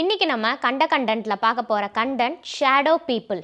இன்னைக்கு நம்ம கண்ட கண்டென்ட்ல பார்க்க போற கண்டென்ட் ஷேடோ பீப்புள்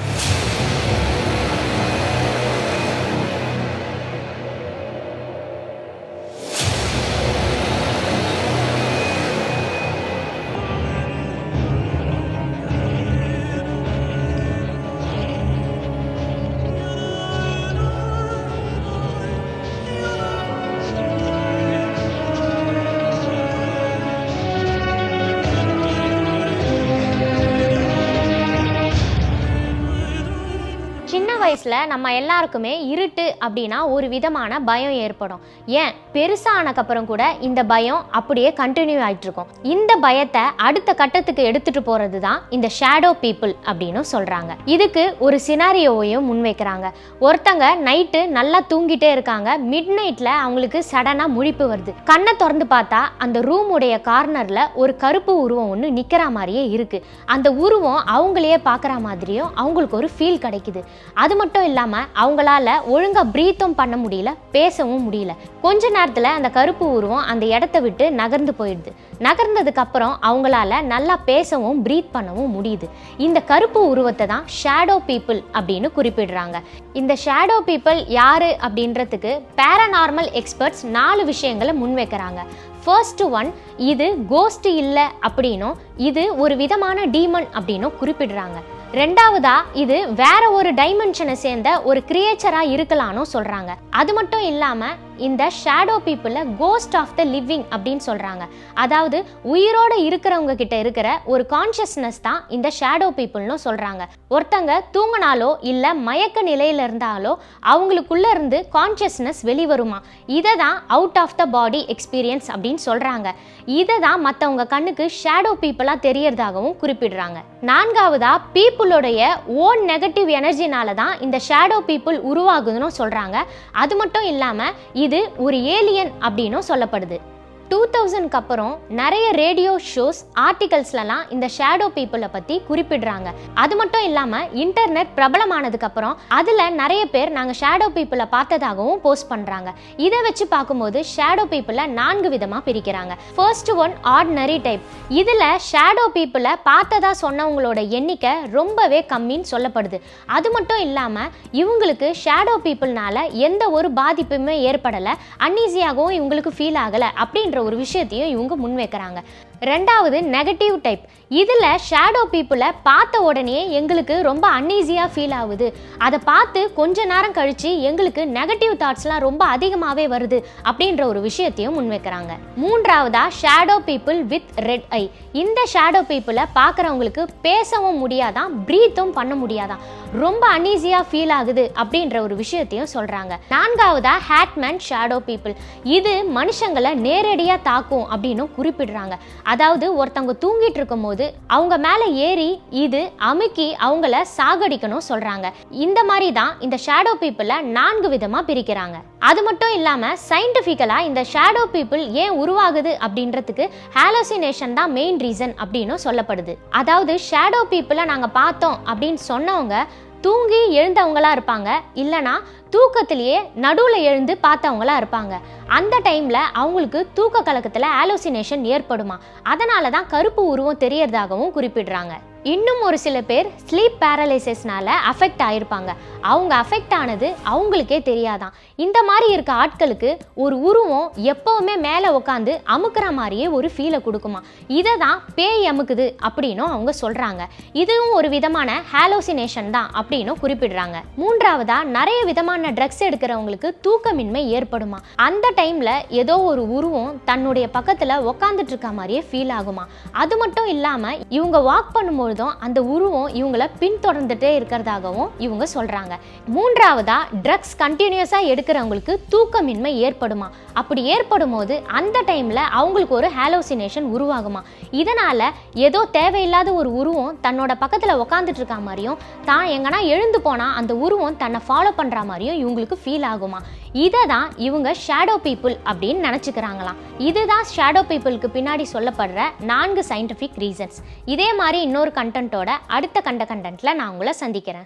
மனசில் நம்ம எல்லாருக்குமே இருட்டு அப்படின்னா ஒரு விதமான பயம் ஏற்படும். ஏன்? பெருசானக்கப்புறம் கூட இந்த பயம் அப்படியே கண்டினியூ ஆயிட்டு இருக்கும் இந்த பயத்தை அடுத்த கட்டத்துக்கு எடுத்துட்டு போறது தான் இந்த ஷேடோ பீப்புள் அப்படின்னு சொல்றாங்க. இதுக்கு ஒரு சினாரியோவையும் முன்வைக்கிறாங்க. ஒருத்தங்க நைட்டு நல்லா தூங்கிட்டே இருக்காங்க. மிட் நைட்டில் அவங்களுக்கு சடனாக முழிப்பு வருது. கண்ணை திறந்து பார்த்தா அந்த ரூமுடைய கார்னரில் ஒரு கருப்பு உருவம் ஒன்று நிற்கிற மாதிரியே இருக்கு. அந்த உருவம் அவங்களையே பார்க்குற மாதிரியும் அவங்களுக்கு ஒரு ஃபீல் கிடைக்குது. அது மட்டும் மட்டும் இல்லாமல் அவங்களால ஒழுங்காக ப்ரீத்தும் பண்ண முடியல பேசவும் முடியல. கொஞ்ச நேரத்தில் அந்த கருப்பு உருவம் அந்த இடத்த விட்டு நகர்ந்து போயிடுது. நகர்ந்ததுக்கு அப்புறம் அவங்களால நல்லா பேசவும் ப்ரீத் பண்ணவும் முடியுது. இந்த கருப்பு உருவத்தை தான் ஷேடோ பீப்புள் அப்படின்னு குறிப்பிடுறாங்க. இந்த ஷேடோ பீப்புள் யாரு அப்படின்றதுக்கு பேரநார்மல் எக்ஸ்பர்ட்ஸ் நாலு விஷயங்களை முன்வைக்கிறாங்க. ஃபர்ஸ்ட் ஒன் இது கோஸ்ட் இல்லை அப்படின்னும் இது ஒரு விதமான டீமன் அப்படின்னும் குறிப்பிடுறாங்க. ரெண்டாவதா இது வேற ஒரு டைமென்ஷனை சேர்ந்த ஒரு கிரியேச்சரா இருக்கலாம்னு சொல்றாங்க. அது மட்டும் இல்லாம இந்த ஷேடோ பீப்புளை கோஸ்ட் ஆஃப் த லிவிங் அப்படின்னு சொல்கிறாங்க அதாவது உயிரோட இருக்கிறவங்க கிட்ட இருக்கிற ஒரு கான்ஷியஸ்னஸ் தான் இந்த ஷேடோ பீப்புள்னு சொல்கிறாங்க ஒருத்தங்க தூங்கினாலோ இல்லை மயக்க நிலையில் இருந்தாலோ அவங்களுக்குள்ள இருந்து கான்ஷியஸ்னஸ் வெளிவருமா? இதை தான் out of the body experience அப்படின்னு சொல்கிறாங்க இதை தான் மற்றவங்க கண்ணுக்கு ஷேடோ பீப்புளாக தெரியறதாகவும் குறிப்பிடுறாங்க. நான்காவதாக பீப்புளுடைய ஓன் நெகட்டிவ் எனர்ஜினால தான் இந்த ஷேடோ பீப்புள் உருவாகுதுன்னு சொல்கிறாங்க அது மட்டும் இல்லாமல் இது ஒரு ஏலியன் அப்படின்னும் சொல்லப்படுது. டூ தௌசண்ட்க்கு அப்புறம் நிறைய ரேடியோ ஷோஸ் ஆர்டிகல்ஸ்லலாம் இந்த ஷேடோ பீப்புளை பற்றி குறிப்பிடுறாங்க. அது மட்டும் இல்லாமல் இன்டர்நெட் பிரபலமானதுக்கப்புறம் அதில் நிறைய பேர் நாங்கள் ஷேடோ பீப்புளை பார்த்ததாகவும் போஸ்ட் பண்ணுறாங்க இதை வச்சு பார்க்கும்போது ஷேடோ பீப்புளை நான்கு விதமாக பிரிக்கிறாங்க. ஃபர்ஸ்ட் ஒன் ஆர்டினரி டைப் இதில் ஷேடோ பீப்புளை பார்த்ததா சொன்னவங்களோட எண்ணிக்கை ரொம்பவே கம்மின்னு சொல்லப்படுது. அது மட்டும் இல்லாமல் இவங்களுக்கு ஷேடோ பீப்புள்னால எந்த ஒரு பாதிப்புமே ஏற்படலை. அன்ஈஸியாகவும் இவங்களுக்கு ஃபீல் ஆகலை. அப்படின்ற ஒரு விஷயத்தையும் இவங்க முன்வைக்கிறாங்க. ரெண்டாவது நெகட்டிவ் டைப் இதில் ஷேடோ பீப்புளை பார்த்த உடனே எங்களுக்கு ரொம்ப அன்ஈஸியாக ஃபீல் ஆகுது. அதை பார்த்து கொஞ்ச நேரம் கழித்து எங்களுக்கு நெகட்டிவ் தாட்ஸ்லாம் ரொம்ப அதிகமாகவே வருது அப்படின்ற ஒரு விஷயத்தையும் முன்வைக்கிறாங்க. மூன்றாவதா shadow people with red eye இந்த ஷேடோ பீப்புளை பார்க்குறவங்களுக்கு பேசவும் முடியாதான் ப்ரீத்தும் பண்ண முடியாதான். ரொம்ப அன்ஈஸியாக ஃபீல் ஆகுது அப்படின்ற ஒரு விஷயத்தையும் சொல்கிறாங்க நான்காவதா ஹேட்மேன் ஷேடோ பீப்புள் இது மனுஷங்களை நேரடியாக தாக்கும் அப்படின்னு குறிப்பிடுறாங்க. அதாவது ஒருத்தவங்க தூங்கிட்டு இருக்கும்போது அவங்க மேலே ஏறி இது அமுக்கி அவங்கள சாகடிக்கணும் சொல்றாங்க. இந்த மாதிரி தான் இந்த ஷேடோ பீப்புளை நான்கு விதமா பிரிக்கிறாங்க. அது மட்டும் இல்லாம சயின்டிஃபிக்கலாக இந்த ஷேடோ பீப்புள் ஏன் உருவாகுது அப்படின்றதுக்கு ஹாலோசினேஷன் தான் மெயின் ரீசன் அப்படின்னு சொல்லப்படுது. அதாவது ஷேடோ பீப்புளை நாங்கள் பார்த்தோம் அப்படின்னு சொன்னவங்க தூங்கி எழுந்தவங்களா இருப்பாங்க. இல்லைனா தூக்கத்திலேயே நடுவில் எழுந்து பார்த்தவங்களா இருப்பாங்க. அந்த டைமில் அவங்களுக்கு தூக்க கலக்கத்தில் ஆலோசினேஷன் ஏற்படுமா? அதனால தான் கருப்பு உருவம் தெரியறதாகவும் குறிப்பிடுறாங்க. இன்னும் ஒரு சில பேர் ஸ்லீப் பேரலைசஸ்னால அஃபெக்ட் ஆகிருப்பாங்க அவங்க அஃபெக்ட் ஆனது அவங்களுக்கே தெரியாதான். இந்த மாதிரி இருக்க ஆட்களுக்கு ஒரு உருவம் எப்போவுமே மேலே உட்காந்து அமுக்குற மாதிரியே ஒரு ஃபீலை கொடுக்குமா? இதை தான் பேய் அமுக்குது அப்படின்னும் அவங்க சொல்கிறாங்க இதுவும் ஒரு விதமான ஹாலோசினேஷன் தான் அப்படின்னும் குறிப்பிடுறாங்க. மூன்றாவதாக நிறைய விதமான ட்ரக்ஸ் எடுக்கிறவங்களுக்கு தூக்கமின்மை ஏற்படுமா? அந்த டைம்ல ஏதோ ஒரு உருவம் தன்னுடைய பக்கத்துல உக்காந்துட்டு இருக்க மாதிரியே ஃபீல் ஆகுமா? அது மட்டும் இல்லாம இவங்க வாக் பண்ணும்பொழுதும் அந்த உருவம் இவங்களை பின்தொடர்ந்துட்டே இருக்கிறதாகவும் இவங்க சொல்றாங்க. மூன்றாவதா ட்ரக்ஸ் கண்டினியூஸா எடுக்கிறவங்களுக்கு தூக்கமின்மை ஏற்படுமா? அப்படி ஏற்படும் போது அந்த டைம்ல அவங்களுக்கு ஒரு ஹாலோசினேஷன் உருவாகுமா? இதனால ஏதோ தேவையில்லாத ஒரு உருவம் தன்னோட பக்கத்துல உக்காந்துட்டு இருக்க மாதிரியும் தான் எங்கன்னா எழுந்து போனா அந்த உருவம் தன்னை ஃபாலோ பண்ற மாதிரியும் இவங்களுக்கு ஃபீல் ஆகுமா? இதை தான் இவங்க ஷேடோ பீப்புள் அப்படின்னு நினச்சிக்கிறாங்களாம். இதுதான் ஷேடோ பீப்புளுக்கு பின்னாடி சொல்லப்படுற நான்கு சயின்டிஃபிக் ரீசன்ஸ் இதே மாதிரி இன்னொரு கண்டென்ட்டோட அடுத்த கண்ட கண்டென்ட்டில் நான் உங்களை சந்திக்கிறேன்.